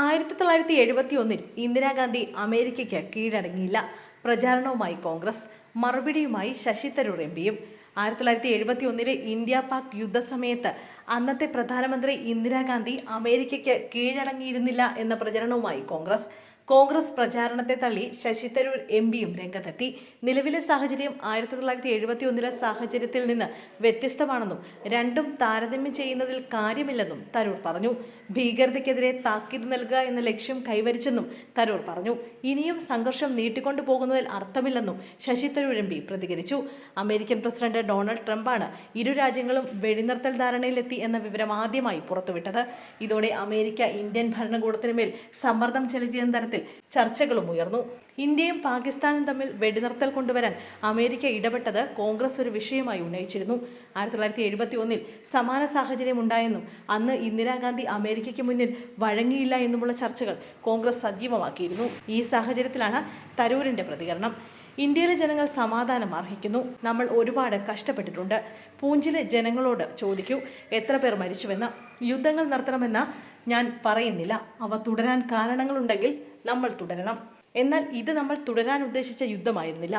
ആയിരത്തി തൊള്ളായിരത്തി എഴുപത്തി ഒന്നിൽ ഇന്ദിരാഗാന്ധി അമേരിക്കയ്ക്ക് കീഴടങ്ങിയില്ല. പ്രചാരണവുമായി കോൺഗ്രസ് മറുപടിയുമായി ശശി തരൂർ എം പിയും. ആയിരത്തി തൊള്ളായിരത്തി എഴുപത്തി ഒന്നിലെ ഇന്ത്യ പാക് യുദ്ധസമയത്ത് അന്നത്തെ പ്രധാനമന്ത്രി ഇന്ദിരാഗാന്ധി അമേരിക്കയ്ക്ക് കീഴടങ്ങിയിരുന്നില്ല എന്ന പ്രചരണവുമായി കോൺഗ്രസ് കോൺഗ്രസ് പ്രചാരണത്തെ തള്ളി ശശി തരൂർ എം പിയും രംഗത്തെത്തി. നിലവിലെ സാഹചര്യം ആയിരത്തി തൊള്ളായിരത്തി എഴുപത്തി ഒന്നിലെ സാഹചര്യത്തിൽ നിന്ന് വ്യത്യസ്തമാണെന്നും രണ്ടും താരതമ്യം ചെയ്യുന്നതിൽ കാര്യമില്ലെന്നും തരൂർ പറഞ്ഞു. ഭീകരതയ്ക്കെതിരെ താക്കീത് നൽകുക എന്ന ലക്ഷ്യം കൈവരിച്ചെന്നും തരൂർ പറഞ്ഞു. ഇനിയും സംഘർഷം നീട്ടിക്കൊണ്ടു പോകുന്നതിൽ അർത്ഥമില്ലെന്നും ശശി തരൂർ എം പി പ്രതികരിച്ചു. അമേരിക്കൻ പ്രസിഡന്റ് ഡൊണാൾഡ് ട്രംപാണ് ഇരു രാജ്യങ്ങളും വെടിനിർത്തൽ ധാരണയിലെത്തി എന്ന വിവരം ആദ്യമായി പുറത്തുവിട്ടത്. ഇതോടെ അമേരിക്ക ഇന്ത്യൻ ഭരണകൂടത്തിനുമേൽ സമ്മർദ്ദം ചെലുത്തിയ തരത്തിൽ ചർച്ചകളും ഉയർന്നു. ഇന്ത്യയും പാകിസ്ഥാനും തമ്മിൽ വെടിനിർത്തൽ കൊണ്ടുവരാൻ അമേരിക്ക ഇടപെട്ടത് കോൺഗ്രസ് ഒരു വിഷയമായി ഉന്നയിച്ചിരുന്നു. ആയിരത്തി തൊള്ളായിരത്തി എഴുപത്തി ഒന്നിൽ സമാന സാഹചര്യം ഉണ്ടായെന്നും അന്ന് ഇന്ദിരാഗാന്ധി അമേരിക്കയ്ക്ക് മുന്നിൽ വഴങ്ങിയില്ല എന്നുമുള്ള ചർച്ചകൾ കോൺഗ്രസ് സജീവമാക്കിയിരുന്നു. ഈ സാഹചര്യത്തിലാണ് തരൂരിന്റെ പ്രതികരണം. ഇന്ത്യയിലെ ജനങ്ങൾ സമാധാനം അർഹിക്കുന്നു. നമ്മൾ ഒരുപാട് കഷ്ടപ്പെട്ടിട്ടുണ്ട്. പൂഞ്ചിലെ ജനങ്ങളോട് ചോദിക്കൂ എത്ര പേർ മരിച്ചുവെന്ന്. യുദ്ധങ്ങൾ നിർത്തണമെന്ന് ഞാൻ പറയുന്നില്ല. അവ തുടരാൻ കാരണങ്ങളുണ്ടെങ്കിൽ നമ്മൾ തുടരണം. എന്നാൽ ഇത് നമ്മൾ തുടരാൻ ഉദ്ദേശിച്ച യുദ്ധമായിരുന്നില്ല.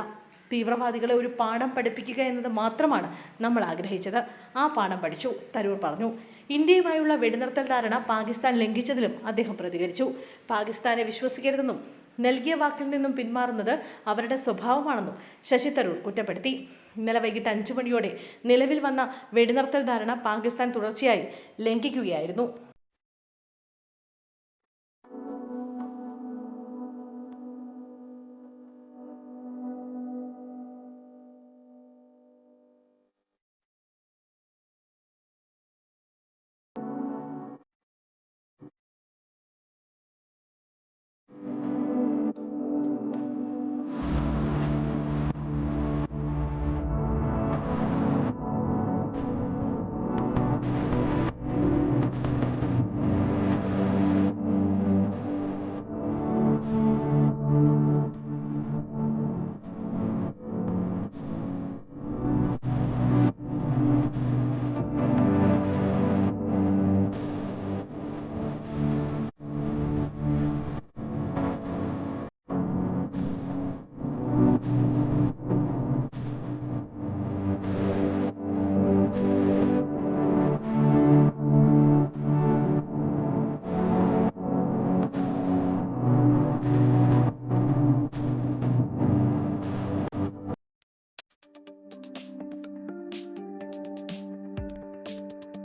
തീവ്രവാദികളെ ഒരു പാഠം പഠിപ്പിക്കുക എന്നത് മാത്രമാണ് നമ്മൾ ആഗ്രഹിച്ചത്. ആ പാഠം പഠിച്ചു. തരൂർ പറഞ്ഞു. ഇന്ത്യയുമായുള്ള വെടിനിർത്തൽ ധാരണ പാകിസ്ഥാൻ ലംഘിച്ചതിലും അദ്ദേഹം പ്രതികരിച്ചു. പാകിസ്ഥാനെ വിശ്വസിക്കരുതെന്നും നൽകിയ വാക്കിൽ നിന്നും പിന്മാറുന്നത് അവരുടെ സ്വഭാവമാണെന്നും ശശി തരൂർ കുറ്റപ്പെടുത്തി. ഇന്നലെ വൈകിട്ട് അഞ്ചു മണിയോടെ നിലവിൽ വന്ന വെടിനിർത്തൽ ധാരണ പാകിസ്ഥാൻ തുടർച്ചയായി ലംഘിക്കുകയായിരുന്നു.